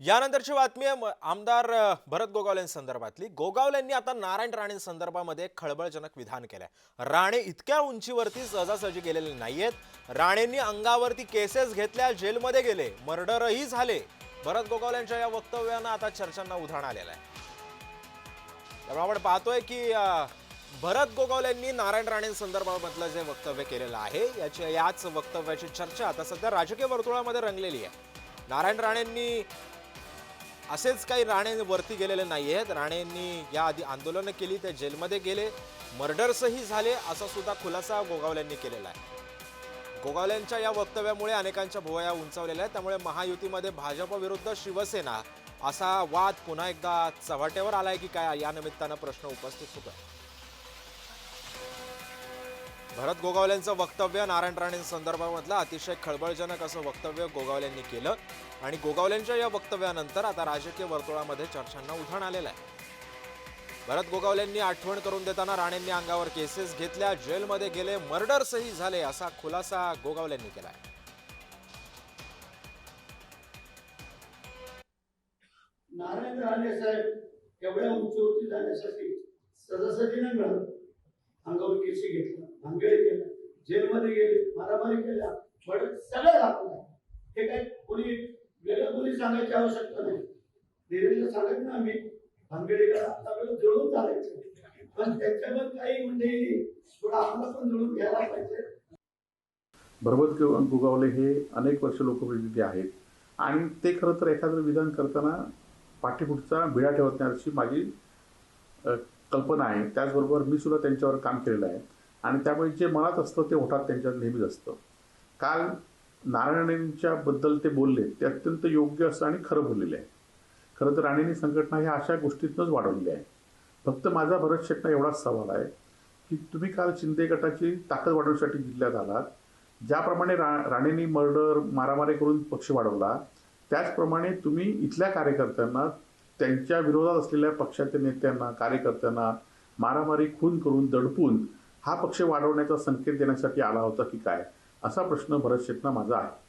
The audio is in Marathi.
यानंतरची बातमी आहे आमदार भरत गोगावलेंसंदर्भातली गोगावलेंनी आता नारायण राणेंसंदर्भामध्ये खळबळजनक विधान केलंय. राणे इतक्या उंचीवरती सहजासहजी गेलेले नाहीयेत. राणेंनी अंगावरती केसेस घेतल्या जेलमध्ये गेले. मर्डरही झाले. भरत गोगावलेंच्या या वक्तव्यानं आता चर्चांना उधाण आलेलं आहे. त्यामुळे आपण पाहतोय की भरत गोगावलेंनी नारायण राणेंसंदर्भामधलं जे वक्तव्य केलेलं आहे याच्या याच वक्तव्याची चर्चा आता सध्या राजकीय वर्तुळामध्ये रंगलेली आहे. नारायण राणेंनी असेच काही राणे वरती गेलेले नाही आहेत. राणेंनी याआधी आंदोलनं केली ते जेलमध्ये गेले. मर्डर्सही झाले असा सुद्धा खुलासा गोगावल्यांनी केलेला आहे. गोगावल्यांच्या या वक्तव्यामुळे अनेकांच्या भुवया उंचावलेल्या आहेत. त्यामुळे महायुतीमध्ये भाजपविरुद्ध शिवसेना असा वाद पुन्हा एकदा चव्हाट्यावर आलाय की काय? या निमित्तानं प्रश्न उपस्थित होतो भरत गोगावल्यांचं वक्तव्य नारायण राणेंसंदर्भामधलं अतिशय खळबळजनक असं वक्तव्य गोगावल्यांनी केलं. आणि गोगावल्यांच्या या वक्तव्यानंतर आता राजकीय वर्तुळामध्ये चर्चांना उधाण आलेलं आहे. भरत गोगावल्यांनी आठवण करून देताना राणेंनी अंगावर केसेस घेतल्या जेलमध्ये गेले मर्डर्सही झाले असा खुलासा गोगावल्यांनी केला आहे नारायण राणे साहेब एवढ्या उंचीवरती जाण्यासाठी सहजासहजी नाही अंगावर केसी घेतला भानगडी केला जेलमध्ये गेले मारामारी केल्या मर्डर सगळं दाखवलं हे काय कोणी वेगळं कोणी सांगायची आवश्यकता नाही. धीरेला सांगत ना आम्ही भांगडे आता वेळ जुळून चालायचं. पण त्याच्यावर काही म्हणजे थोडं आम्हाला पण जुळून घ्यायला पाहिजे. भरवत किंवा गुगावले हे अनेक वर्ष लोकप्रतिनिधी आहेत. आणि ते खरं तर एखादं विधान करताना पाठीपुढचा भिडा ठेवत नाही अशी माझी कल्पना आहे. त्याचबरोबर मी सुद्धा त्यांच्यावर काम केलेलं आहे. आणि त्यामुळे जे मनात असतं ते ओठात त्यांच्या नेहमीच असतं. काल नारायणेंच्याबद्दल ते बोलले ते अत्यंत योग्य असं आणि खरं बोललेलं आहे. खरं तर राणेंनी संघटना ह्या अशा गोष्टीतनंच वाढवलेल्या आहे फक्त माझा भरत शेटना एवढाच सवाल आहे की तुम्ही काल शिंदे गटाची ताकद वाढवण्यासाठी जिल्ह्यात आलात. ज्याप्रमाणे रा राणेंनी मर्डर मारामारी करून पक्ष वाढवला त्याचप्रमाणे तुम्ही इथल्या कार्यकर्त्यांना त्यांच्या विरोधात असलेल्या पक्षाच्या नेत्यांना कार्यकर्त्यांना मारामारी खून करून दडपून हा पक्ष वाढवण्याचा संकेत देण्यासाठी आला होता की काय? असा प्रश्न भरत शेटना माझा आहे.